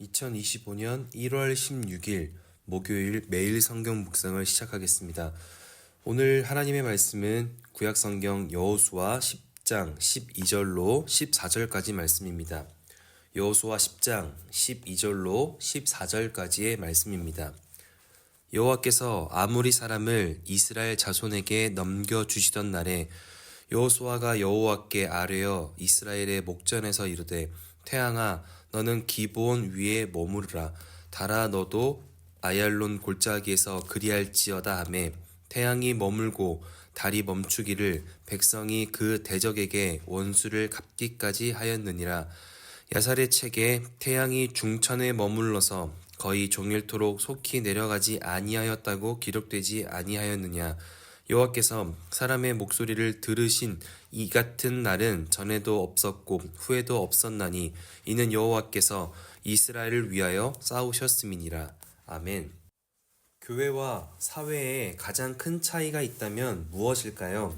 2025년 1월 16일 목요일 매일 성경 묵상을 시작하겠습니다. 오늘 하나님의 말씀은 구약 성경 여호수아 10장 12절로 14절까지 말씀입니다. 여호수아 10장 12절로 14절까지의 말씀입니다. 여호와께서 아무리 사람을 이스라엘 자손에게 넘겨 주시던 날에 여호수아가 여호와께 아뢰어 이스라엘의 목전에서 이르되 태양아 너는 기브온 위에 머무르라. 달아 너도 아얄론 골짜기에서 그리할지어다 하매 태양이 머물고 달이 멈추기를 백성이 그 대적에게 원수를 갚기까지 하였느니라. 야살의 책에 태양이 중천에 머물러서 거의 종일토록 속히 내려가지 아니하였다고 기록되지 아니하였느냐 여호와께서 사람의 목소리를 들으신 이 같은 날은 전에도 없었고 후에도 없었나니 이는 여호와께서 이스라엘을 위하여 싸우셨음이니라 아멘. 교회와 사회에 가장 큰 차이가 있다면 무엇일까요?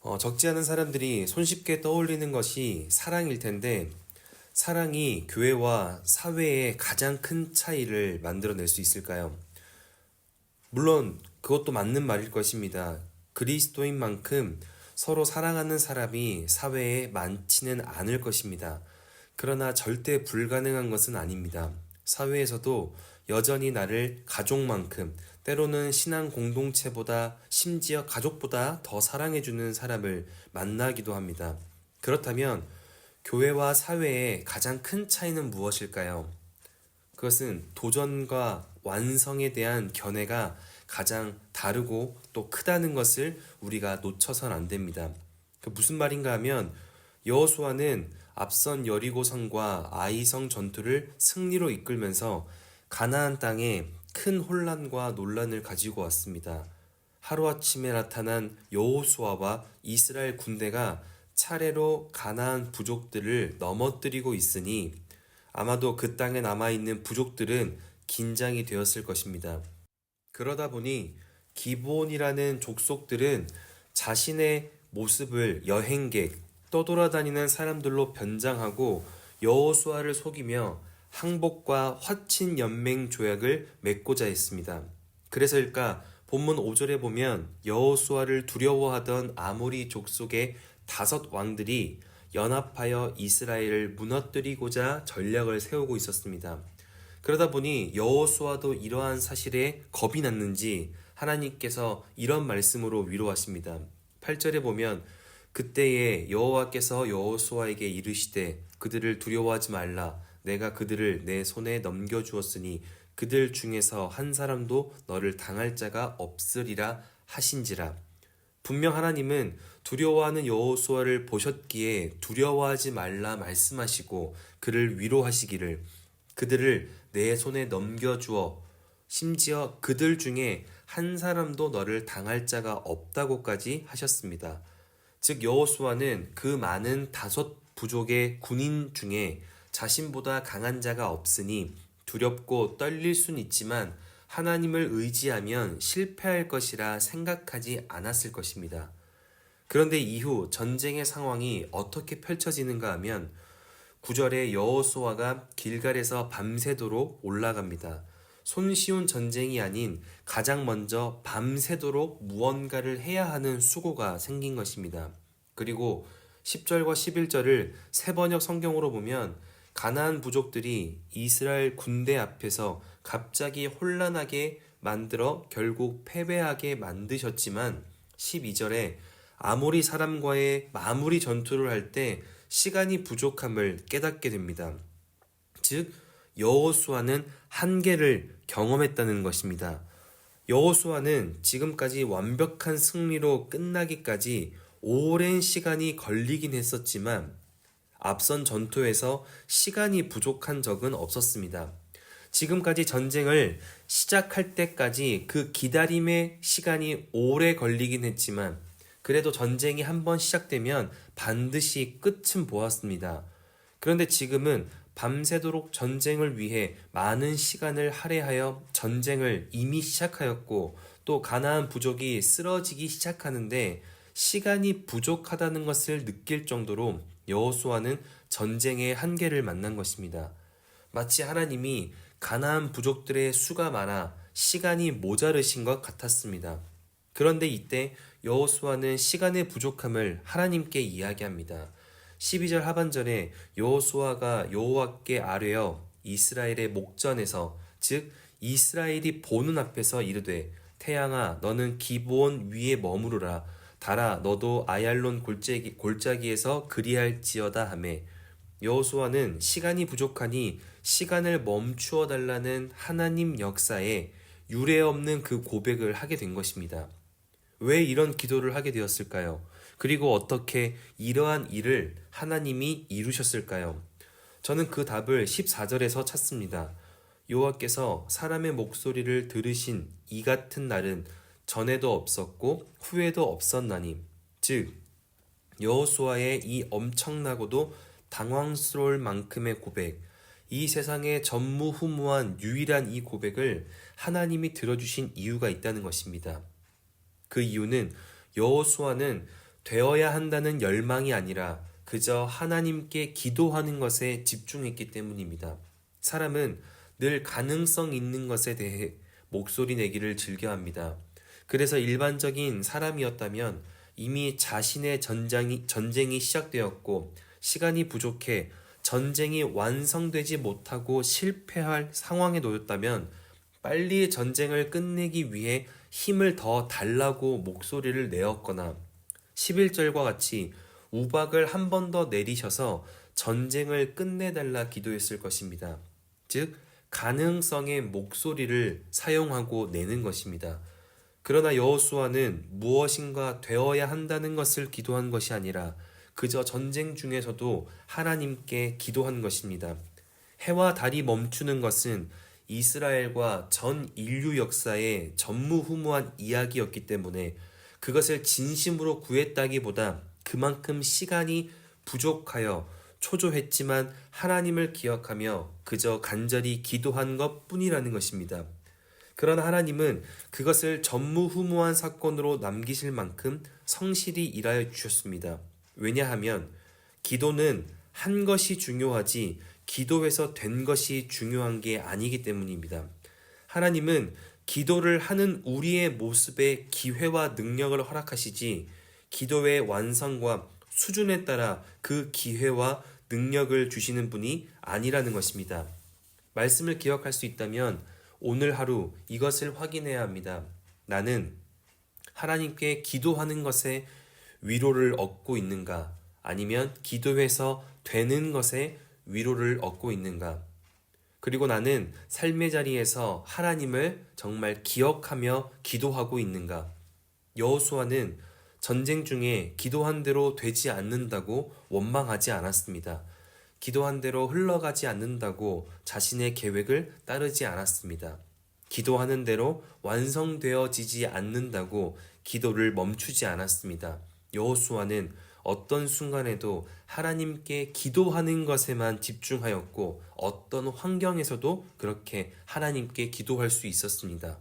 어, 적지 않은 사람들이 손쉽게 떠올리는 것이 사랑일 텐데 사랑이 교회와 사회에 가장 큰 차이를 만들어낼 수 있을까요? 물론 그것도 맞는 말일 것입니다. 그리스도인 만큼 서로 사랑하는 사람이 사회에 많지는 않을 것입니다. 그러나 절대 불가능한 것은 아닙니다. 사회에서도 여전히 나를 가족만큼 때로는 신앙 공동체보다 심지어 가족보다 더 사랑해주는 사람을 만나기도 합니다. 그렇다면 교회와 사회의 가장 큰 차이는 무엇일까요? 그것은 도전과 완성에 대한 견해가 가장 다르고 또 크다는 것을 우리가 놓쳐선 안 됩니다. 그 무슨 말인가 하면 여호수아는 앞선 여리고성과 아이성 전투를 승리로 이끌면서 가나안 땅에 큰 혼란과 논란을 가지고 왔습니다. 하루아침에 나타난 여호수아와 이스라엘 군대가 차례로 가나안 부족들을 넘어뜨리고 있으니 아마도 그 땅에 남아 있는 부족들은 긴장이 되었을 것입니다. 그러다 보니 기브온이라는 족속들은 자신의 모습을 여행객, 떠돌아다니는 사람들로 변장하고 여호수아를 속이며 항복과 화친 연맹 조약을 맺고자 했습니다. 그래서일까 본문 5절에 보면 여호수아를 두려워하던 아모리 족속의 다섯 왕들이 연합하여 이스라엘을 무너뜨리고자 전략을 세우고 있었습니다. 그러다 보니 여호수아도 이러한 사실에 겁이 났는지 하나님께서 이런 말씀으로 위로하십니다. 8절에 보면 그때에 여호와께서 여호수아에게 이르시되 그들을 두려워하지 말라 내가 그들을 내 손에 넘겨 주었으니 그들 중에서 한 사람도 너를 당할 자가 없으리라 하신지라 분명 하나님은 두려워하는 여호수아를 보셨기에 두려워하지 말라 말씀하시고 그를 위로하시기를 그들을 내 손에 넘겨주어 심지어 그들 중에 한 사람도 너를 당할 자가 없다고까지 하셨습니다. 즉 여호수아는 그 많은 다섯 부족의 군인 중에 자신보다 강한 자가 없으니 두렵고 떨릴 순 있지만 하나님을 의지하면 실패할 것이라 생각하지 않았을 것입니다. 그런데 이후 전쟁의 상황이 어떻게 펼쳐지는가 하면 9절에 여호수아가 길갈에서 밤새도록 올라갑니다. 손쉬운 전쟁이 아닌 가장 먼저 밤새도록 무언가를 해야 하는 수고가 생긴 것입니다. 그리고 10절과 11절을 세 번역 성경으로 보면 가나안 부족들이 이스라엘 군대 앞에서 갑자기 혼란하게 만들어 결국 패배하게 만드셨지만 12절에 아모리 사람과의 마무리 전투를 할때 시간이 부족함을 깨닫게 됩니다. 즉 여호수아는 한계를 경험했다는 것입니다. 여호수아는 지금까지 완벽한 승리로 끝나기까지 오랜 시간이 걸리긴 했었지만 앞선 전투에서 시간이 부족한 적은 없었습니다. 지금까지 전쟁을 시작할 때까지 그 기다림의 시간이 오래 걸리긴 했지만 그래도 전쟁이 한번 시작되면 반드시 끝은 보았습니다. 그런데 지금은 밤새도록 전쟁을 위해 많은 시간을 할애하여 전쟁을 이미 시작하였고 또 가나안 부족이 쓰러지기 시작하는데 시간이 부족하다는 것을 느낄 정도로 여호수아는 전쟁의 한계를 만난 것입니다. 마치 하나님이 가나안 부족들의 수가 많아 시간이 모자르신 것 같았습니다. 그런데 이때 여호수아는 시간의 부족함을 하나님께 이야기합니다. 12절 하반절에 여호수아가 여호와께 아뢰어 이스라엘의 목전에서 즉 이스라엘이 보는 앞에서 이르되 태양아 너는 기브온 위에 머무르라 달아 너도 아얄론 골짜기, 골짜기에서 그리할지어다 하매 여호수아는 시간이 부족하니 시간을 멈추어 달라는 하나님 역사에 유례 없는 그 고백을 하게 된 것입니다. 왜 이런 기도를 하게 되었을까요? 그리고 어떻게 이러한 일을 하나님이 이루셨을까요? 저는 그 답을 14절에서 찾습니다. 여호와께서 사람의 목소리를 들으신 이 같은 날은 전에도 없었고 후에도 없었나니 즉 여호수아의 이 엄청나고도 당황스러울 만큼의 고백 이 세상에 전무후무한 유일한 이 고백을 하나님이 들어주신 이유가 있다는 것입니다. 그 이유는 여호수아는 되어야 한다는 열망이 아니라 그저 하나님께 기도하는 것에 집중했기 때문입니다. 사람은 늘 가능성 있는 것에 대해 목소리 내기를 즐겨 합니다. 그래서 일반적인 사람이었다면 이미 자신의 전장이, 전쟁이 시작되었고 시간이 부족해 전쟁이 완성되지 못하고 실패할 상황에 놓였다면 빨리 전쟁을 끝내기 위해 힘을 더 달라고 목소리를 내었거나 11절과 같이 우박을 한 번 더 내리셔서 전쟁을 끝내달라 기도했을 것입니다. 즉, 가능성의 목소리를 사용하고 내는 것입니다. 그러나 여호수아는 무엇인가 되어야 한다는 것을 기도한 것이 아니라 그저 전쟁 중에서도 하나님께 기도한 것입니다. 해와 달이 멈추는 것은 이스라엘과 전 인류 역사의 전무후무한 이야기였기 때문에 그것을 진심으로 구했다기보다 그만큼 시간이 부족하여 초조했지만 하나님을 기억하며 그저 간절히 기도한 것 뿐이라는 것입니다. 그러나 하나님은 그것을 전무후무한 사건으로 남기실 만큼 성실히 일하여 주셨습니다. 왜냐하면 기도는 한 것이 중요하지 기도해서 된 것이 중요한 게 아니기 때문입니다. 하나님은 기도를 하는 우리의 모습에 기회와 능력을 허락하시지 기도의 완성과 수준에 따라 그 기회와 능력을 주시는 분이 아니라는 것입니다. 말씀을 기억할 수 있다면 오늘 하루 이것을 확인해야 합니다. 나는 하나님께 기도하는 것에 위로를 얻고 있는가? 아니면 기도해서 되는 것에 위로를 얻고 있는가? 그리고 나는 삶의 자리에서 하나님을 정말 기억하며 기도하고 있는가? 여호수아는 전쟁 중에 기도한 대로 되지 않는다고 원망하지 않았습니다. 기도한 대로 흘러가지 않는다고 자신의 계획을 따르지 않았습니다. 기도하는 대로 완성되어지지 않는다고 기도를 멈추지 않았습니다. 여호수아는 어떤 순간에도 하나님께 기도하는 것에만 집중하였고 어떤 환경에서도 그렇게 하나님께 기도할 수 있었습니다.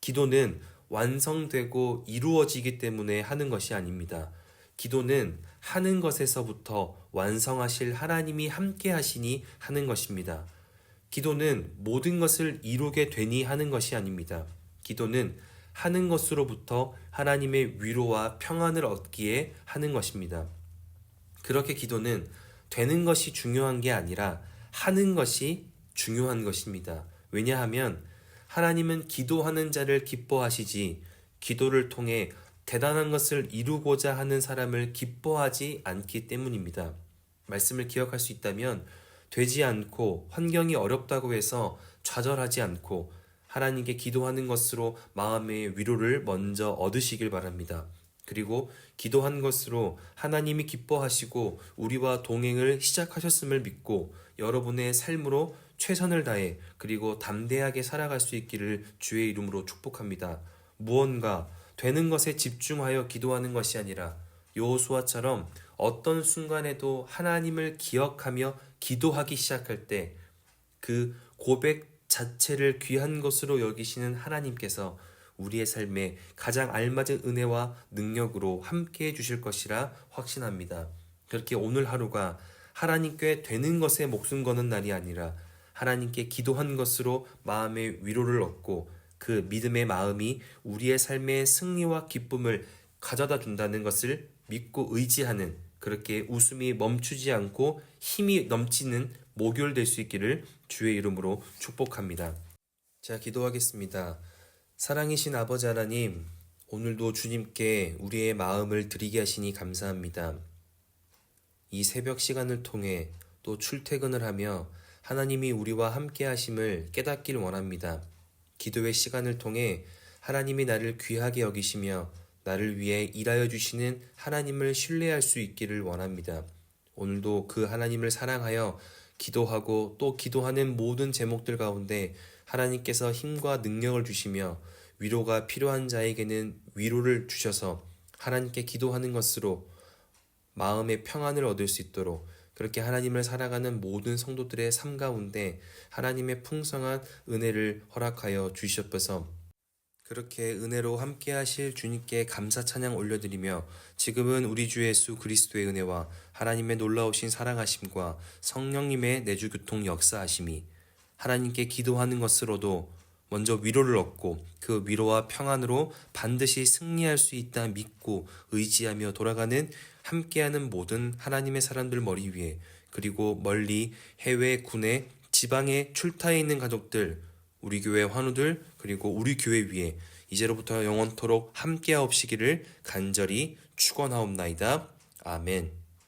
기도는 완성되고 이루어지기 때문에 하는 것이 아닙니다. 기도는 하는 것에서부터 완성하실 하나님이 함께 하시니 하는 것입니다. 기도는 모든 것을 이루게 되니 하는 것이 아닙니다. 기도는 하는 것으로부터 하나님의 위로와 평안을 얻기에 하는 것입니다. 그렇게 기도는 되는 것이 중요한 게 아니라 하는 것이 중요한 것입니다. 왜냐하면 하나님은 기도하는 자를 기뻐하시지 기도를 통해 대단한 것을 이루고자 하는 사람을 기뻐하지 않기 때문입니다. 말씀을 기억할 수 있다면 되지 않고 환경이 어렵다고 해서 좌절하지 않고 하나님께 기도하는 것으로 마음의 위로를 먼저 얻으시길 바랍니다. 그리고 기도한 것으로 하나님이 기뻐하시고 우리와 동행을 시작하셨음을 믿고 여러분의 삶으로 최선을 다해 그리고 담대하게 살아갈 수 있기를 주의 이름으로 축복합니다. 무언가 되는 것에 집중하여 기도하는 것이 아니라 여호수아처럼 어떤 순간에도 하나님을 기억하며 기도하기 시작할 때 그 고백 자체를 귀한 것으로 여기시는 하나님께서 우리의 삶에 가장 알맞은 은혜와 능력으로 함께 해 주실 것이라 확신합니다. 그렇게 오늘 하루가 하나님께 되는 것에 목숨 거는 날이 아니라 하나님께 기도한 것으로 마음의 위로를 얻고 그 믿음의 마음이 우리의 삶의 승리와 기쁨을 가져다 준다는 것을 믿고 의지하는 그렇게 웃음이 멈추지 않고 힘이 넘치는 목요일 될수 있기를 주의 이름으로 축복합니다. 자, 기도하겠습니다. 사랑이신 아버지 하나님, 오늘도 주님께 우리의 마음을 드리게 하시니 감사합니다. 이 새벽 시간을 통해 또 출퇴근을 하며 하나님이 우리와 함께 하심을 깨닫길 원합니다. 기도의 시간을 통해 하나님이 나를 귀하게 여기시며 나를 위해 일하여 주시는 하나님을 신뢰할 수 있기를 원합니다. 오늘도 그 하나님을 사랑하여 기도하고 또 기도하는 모든 제목들 가운데 하나님께서 힘과 능력을 주시며 위로가 필요한 자에게는 위로를 주셔서 하나님께 기도하는 것으로 마음의 평안을 얻을 수 있도록 그렇게 하나님을 살아가는 모든 성도들의 삶 가운데 하나님의 풍성한 은혜를 허락하여 주시옵소서. 그렇게 은혜로 함께 하실 주님께 감사 찬양 올려드리며 지금은 우리 주 예수 그리스도의 은혜와 하나님의 놀라우신 사랑하심과 성령님의 내주 교통 역사하심이 하나님께 기도하는 것으로도 먼저 위로를 얻고 그 위로와 평안으로 반드시 승리할 수 있다 믿고 의지하며 돌아가는 함께하는 모든 하나님의 사람들 머리 위에 그리고 멀리 해외 군에 지방에 출타해 있는 가족들 우리 교회 환우들 그리고 우리 교회 위에 이제로부터 영원토록 함께하옵시기를 간절히 축원하옵나이다. 아멘.